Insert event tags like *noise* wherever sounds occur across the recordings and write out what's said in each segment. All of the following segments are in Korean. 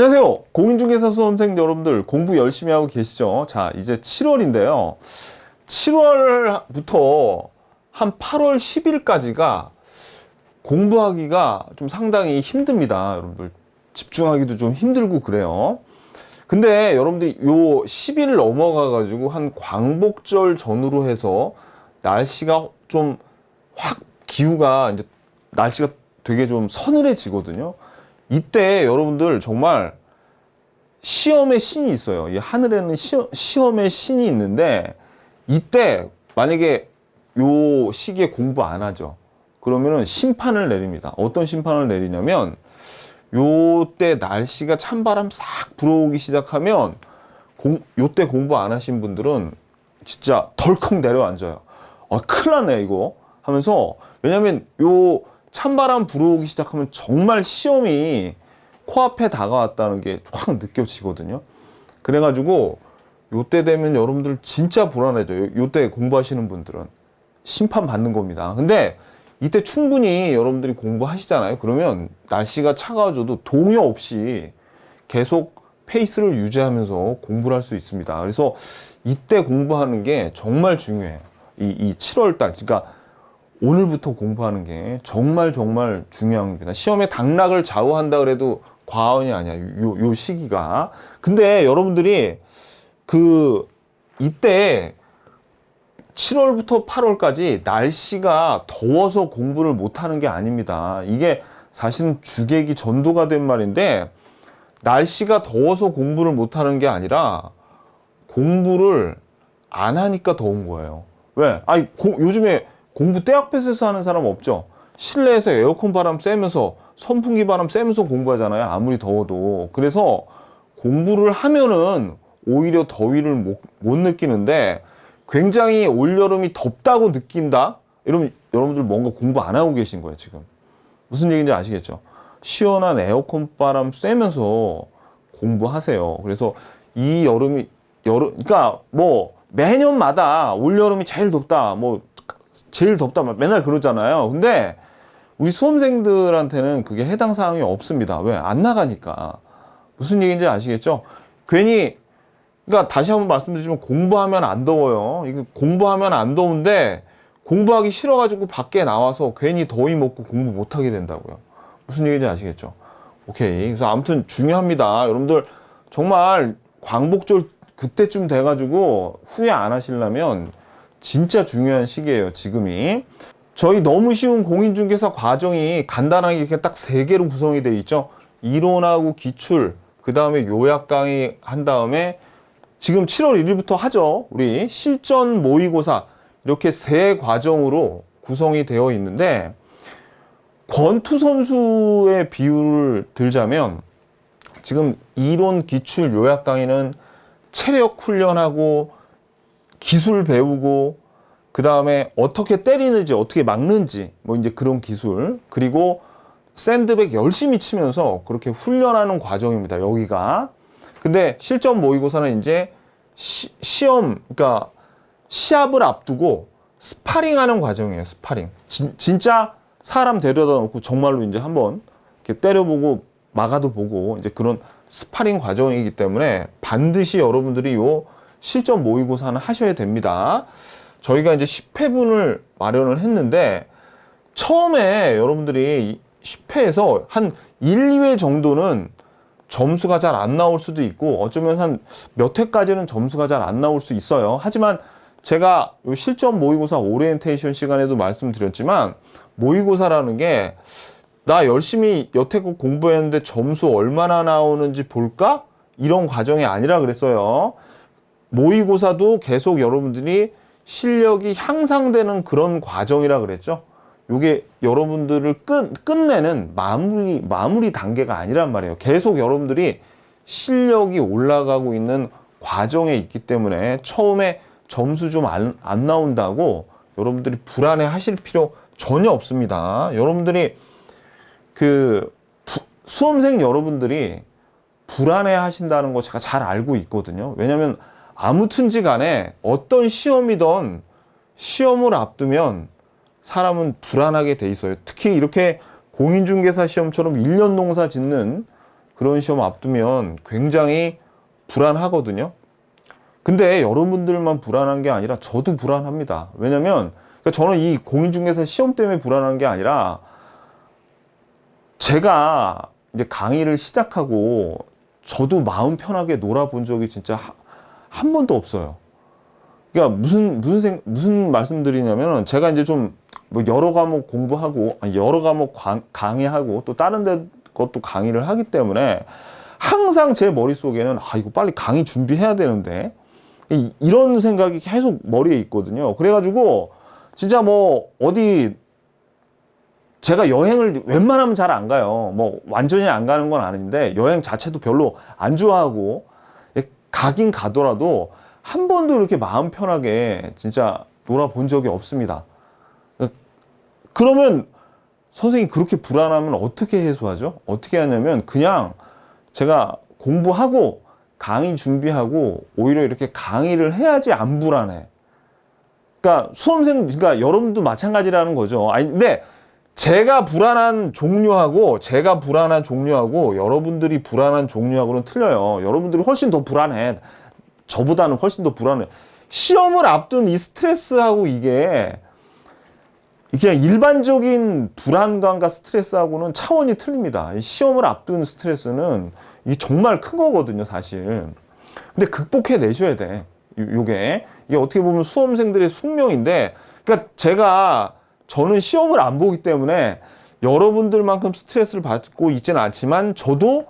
안녕하세요. 공인중개사 수험생 여러분들 공부 열심히 하고 계시죠? 자, 이제 7월인데요. 7월부터 한 8월 10일까지가 공부하기가 좀 상당히 힘듭니다. 여러분들 집중하기도 좀 힘들고 그래요. 근데 여러분들이 요 10일 넘어가 가지고 한 광복절 전후로 해서 날씨가 좀 확 기후가 이제 날씨가 되게 좀 서늘해지거든요. 이때 여러분들 정말 시험의 신이 있어요. 이 하늘에는 시, 시험 의 신이 있는데 이때 만약에 요 시기에 공부 안 하죠. 그러면은 심판을 내립니다. 어떤 심판을 내리냐면 요때 날씨가 찬바람 싹 불어오기 시작하면 공, 요때 공부 안 하신 분들은 진짜 덜컥 내려앉아요. 아, 큰일 났네, 이거. 하면서, 왜냐면 요 찬바람 불어오기 시작하면 정말 시험이 코앞에 다가왔다는 게 확 느껴지거든요. 그래가지고 요때 되면 여러분들 진짜 불안해져요. 요- 요때 공부하시는 분들은. 심판 받는 겁니다. 근데 이때 충분히 여러분들이 공부하시잖아요. 그러면 날씨가 차가워져도 동요 없이 계속 페이스를 유지하면서 공부를 할 수 있습니다. 그래서 이때 공부하는 게 정말 중요해요. 이, 이 7월 달, 그러니까 오늘부터 공부하는 게 정말 정말 중요한 겁니다. 시험에 당락을 좌우한다 그래도 과언이 아니야. 요, 요 시기가. 근데 여러분들이 그 이때 7월부터 8월까지 날씨가 더워서 공부를 못하는 게 아닙니다. 이게 사실은 주객이 전도가 된 말인데 날씨가 더워서 공부를 못하는 게 아니라 공부를 안 하니까 더운 거예요. 왜? 아니 고- 요즘에 공부 때 앞에서 하는 사람 없죠. 실내에서 에어컨 바람 쐬면서 선풍기 바람 쐬면서 공부하잖아요. 아무리 더워도. 그래서 공부를 하면은 오히려 더위를 못, 못 느끼는데 굉장히 올여름이 덥다고 느낀다? 이러면 여러분들 뭔가 공부 안 하고 계신 거예요, 지금. 무슨 얘기인지 아시겠죠? 시원한 에어컨 바람 쐬면서 공부하세요. 그래서 이 여름이 여름 그러니까 뭐 매년마다 올 여름이 제일 덥다. 뭐 제일 덥다. 막 맨날 그러잖아요. 근데 우리 수험생들한테는 그게 해당 사항이 없습니다. 왜? 안 나가니까. 무슨 얘기인지 아시겠죠? 괜히 그러니까 다시 한번 말씀드리지만 공부하면 안 더워요. 이거 공부하면 안 더운데 공부하기 싫어가지고 밖에 나와서 괜히 더위 먹고 공부 못 하게 된다고요. 무슨 얘기인지 아시겠죠? 오케이. 그래서 아무튼 중요합니다. 여러분들 정말 광복절 그때쯤 돼가지고 후회 안 하시려면 진짜 중요한 시기예요. 지금이. 저희 너무 쉬운 공인중개사 과정이 간단하게 이렇게 딱 세 개로 구성이 되어 있죠. 이론하고 기출, 그 다음에 요약 강의 한 다음에 지금 7월 1일부터 하죠. 우리 실전 모의고사 이렇게 세 과정으로 구성이 되어 있는데 권투 선수의 비율을 들자면 지금 이론 기출 요약 강의는 체력 훈련하고 기술 배우고 그 다음에 어떻게 때리는지 어떻게 막는지 뭐 이제 그런 기술. 그리고 샌드백 열심히 치면서 그렇게 훈련하는 과정입니다 여기가. 근데 실전 모의고사는 이제 시, 시험 그러니까 시합을 앞두고 스파링하는 과정이에요 스파링. 진, 진짜 사람 데려다 놓고 정말로 이제 한번 이렇게 때려보고 막아도 보고 이제 그런 스파링 과정이기 때문에 반드시 여러분들이 요 실전 모의고사는 하셔야 됩니다. 저희가 이제 10회분을 마련을 했는데 처음에 여러분들이 10회에서 한 1, 2회 정도는 점수가 잘 안 나올 수도 있고 어쩌면 한 몇 회까지는 점수가 잘 안 나올 수 있어요. 하지만 제가 요 실전 모의고사 오리엔테이션 시간에도 말씀드렸지만 모의고사라는 게 나 열심히 여태껏 공부했는데 점수 얼마나 나오는지 볼까? 이런 과정이 아니라 그랬어요. 모의고사도 계속 여러분들이 실력이 향상되는 그런 과정이라 그랬죠. 요게 여러분들을 끝, 끝내는 마무리, 마무리 단계가 아니란 말이에요. 계속 여러분들이 실력이 올라가고 있는 과정에 있기 때문에 처음에 점수 좀안 안 나온다고 여러분들이 불안해 하실 필요 전혀 없습니다. 여러분들이 그 부- 수험생 여러분들이 불안해 하신다는 거 제가 잘 알고 있거든요. 왜냐면 아무튼지 간에 어떤 시험이든 시험을 앞두면 사람은 불안하게 돼 있어요. 특히 이렇게 공인중개사 시험처럼 1년 농사 짓는 그런 시험 앞두면 굉장히 불안하거든요. 근데 여러분들만 불안한 게 아니라 저도 불안합니다. 왜냐면 그러니까 저는 이 공인중개사 시험 때문에 불안한 게 아니라 제가 이제 강의를 시작하고 저도 마음 편하게 놀아본 적이 진짜 하- 한 번도 없어요. 그러니까 무슨 무슨 생, 무슨 말씀드리냐면은 제가 이제 좀 뭐 여러 과목 공부하고 여러 과목 강, 강의하고 또 다른 데 것도 강의를 하기 때문에 항상 제 머릿속에는 아 이거 빨리 강의 준비해야 되는데 이- 이런 생각이 계속 머리에 있거든요. 그래 가지고 진짜 뭐 어디 제가 여행을 웬만하면 잘 안 가요. 뭐 완전히 안 가는 건 아닌데 여행 자체도 별로 안 좋아하고 예, 가긴 가더라도 한 번도 이렇게 마음 편하게 진짜 놀아본 적이 없습니다. 그러면 선생님이 그렇게 불안하면 어떻게 해소하죠? 어떻게 하냐면 그냥 제가 공부하고 강의 준비하고 오히려 이렇게 강의를 해야지 안 불안해. 그러니까 수험생, 그러니까 여러분도 마찬가지라는 거죠. 아니, 근데 제가 불안한 종류하고 제가 불안한 종류하고 여러분들이 불안한 종류하고는 틀려요. 여러분들이 훨씬 더 불안해. 저보다는 훨씬 더 불안해. 시험을 앞둔 이 스트레스하고 이게 이게 일반적인 불안감과 스트레스하고는 차원이 틀립니다. 이 시험을 앞둔 스트레스는 이게 정말 큰 거거든요, 사실. 근데 극복해 내셔야 돼. 요- 요게 이게 어떻게 보면 수험생들의 숙명인데, 그러니까 제가 저는 시험을 안 보기 때문에 여러분들만큼 스트레스를 받고 있지는 않지만 저도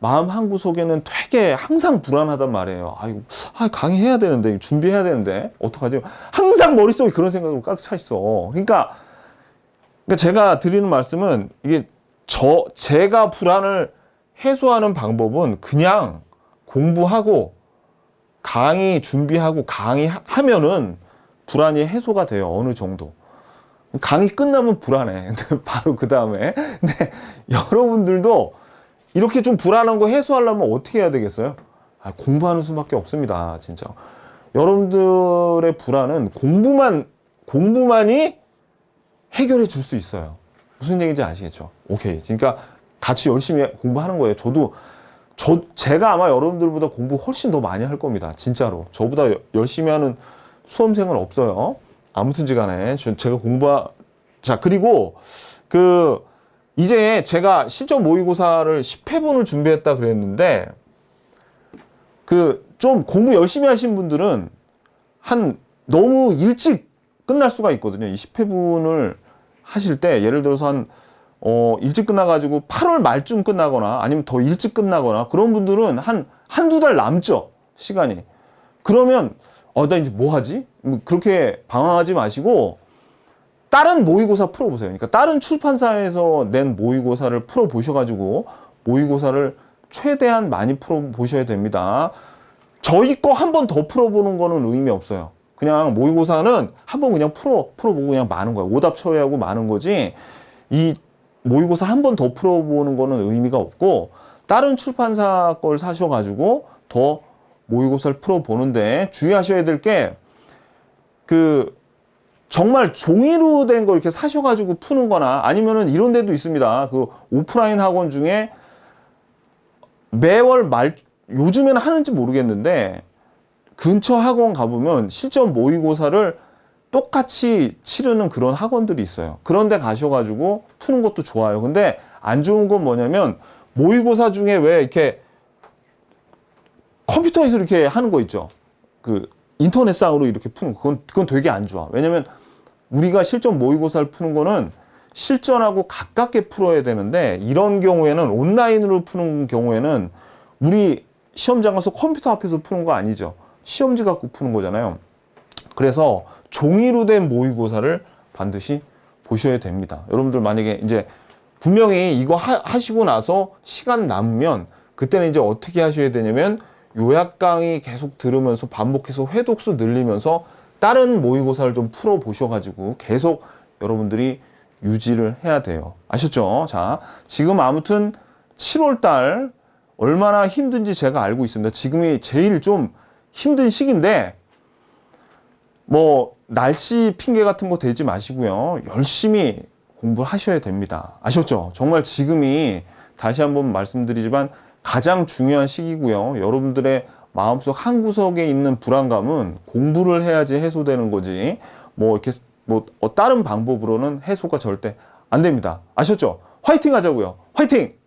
마음 한 구석에는 되게 항상 불안하단 말이에요. 아이고, 아, 강의해야 되는데, 준비해야 되는데, 어떡하지? 항상 머릿속에 그런 생각으로 가득 차 있어. 그러니까, 그러니까 제가 드리는 말씀은 이게 저, 제가 불안을 해소하는 방법은 그냥 공부하고 강의 준비하고 강의하면은 불안이 해소가 돼요. 어느 정도. 강의 끝나면 불안해. *laughs* 바로 그 다음에. 근데 여러분들도 이렇게 좀 불안한 거 해소하려면 어떻게 해야 되겠어요? 아, 공부하는 수밖에 없습니다. 진짜. 여러분들의 불안은 공부만, 공부만이 해결해 줄 수 있어요. 무슨 얘기인지 아시겠죠? 오케이. 그러니까 같이 열심히 공부하는 거예요. 저도, 저, 제가 아마 여러분들보다 공부 훨씬 더 많이 할 겁니다. 진짜로. 저보다 여- 열심히 하는 수험생은 없어요. 아무튼지 간에. 저- 제가 공부, 자, 그리고 그, 이제 제가 실전 모의고사를 10회분을 준비했다 그랬는데 그 좀 공부 열심히 하신 분들은 한 너무 일찍 끝날 수가 있거든요. 이 10회분을 하실 때 예를 들어서 한 어, 일찍 끝나가지고 8월 말쯤 끝나거나 아니면 더 일찍 끝나거나 그런 분들은 한 한두 달 남죠. 시간이. 그러면 어, 나 이제 뭐 하지? 뭐 그렇게 방황하지 마시고 다른 모의고사 풀어보세요. 그러니까 다른 출판사에서 낸 모의고사를 풀어보셔가지고 모의고사를 최대한 많이 풀어보셔야 됩니다. 저희 거 한 번 더 풀어보는 거는 의미 없어요. 그냥 모의고사는 한 번 그냥 풀어, 풀어보고 그냥 마는 거예요. 오답 처리하고 마는 거지. 이 모의고사 한 번 더 풀어보는 거는 의미가 없고, 다른 출판사 걸 사셔가지고 더 모의고사를 풀어보는데 주의하셔야 될 게, 그, 정말 종이로 된 걸 이렇게 사셔가지고 푸는 거나 아니면은 이런 데도 있습니다. 그 오프라인 학원 중에 매월 말, 요즘에는 하는지 모르겠는데 근처 학원 가보면 실전 모의고사를 똑같이 치르는 그런 학원들이 있어요. 그런데 가셔가지고 푸는 것도 좋아요. 근데 안 좋은 건 뭐냐면 모의고사 중에 왜 이렇게 컴퓨터에서 이렇게 하는 거 있죠. 그 인터넷상으로 이렇게 푸는 거. 그건, 그건 되게 안 좋아. 왜냐면 우리가 실전 모의고사를 푸는 거는 실전하고 가깝게 풀어야 되는데 이런 경우에는 온라인으로 푸는 경우에는 우리 시험장 가서 컴퓨터 앞에서 푸는 거 아니죠. 시험지 갖고 푸는 거잖아요. 그래서 종이로 된 모의고사를 반드시 보셔야 됩니다. 여러분들 만약에 이제 분명히 이거 하, 하시고 나서 시간 남으면 그때는 이제 어떻게 하셔야 되냐면 요약 강의 계속 들으면서 반복해서 회독수 늘리면서 다른 모의고사를 좀 풀어 보셔가지고 계속 여러분들이 유지를 해야 돼요. 아셨죠? 자, 지금 아무튼 7월 달 얼마나 힘든지 제가 알고 있습니다. 지금이 제일 좀 힘든 시기인데, 뭐, 날씨 핑계 같은 거 대지 마시고요. 열심히 공부를 하셔야 됩니다. 아셨죠? 정말 지금이 다시 한번 말씀드리지만 가장 중요한 시기고요. 여러분들의 마음속 한 구석에 있는 불안감은 공부를 해야지 해소되는 거지. 뭐 이렇게 뭐 어, 다른 방법으로는 해소가 절대 안 됩니다. 아셨죠? 화이팅 하자고요. 화이팅!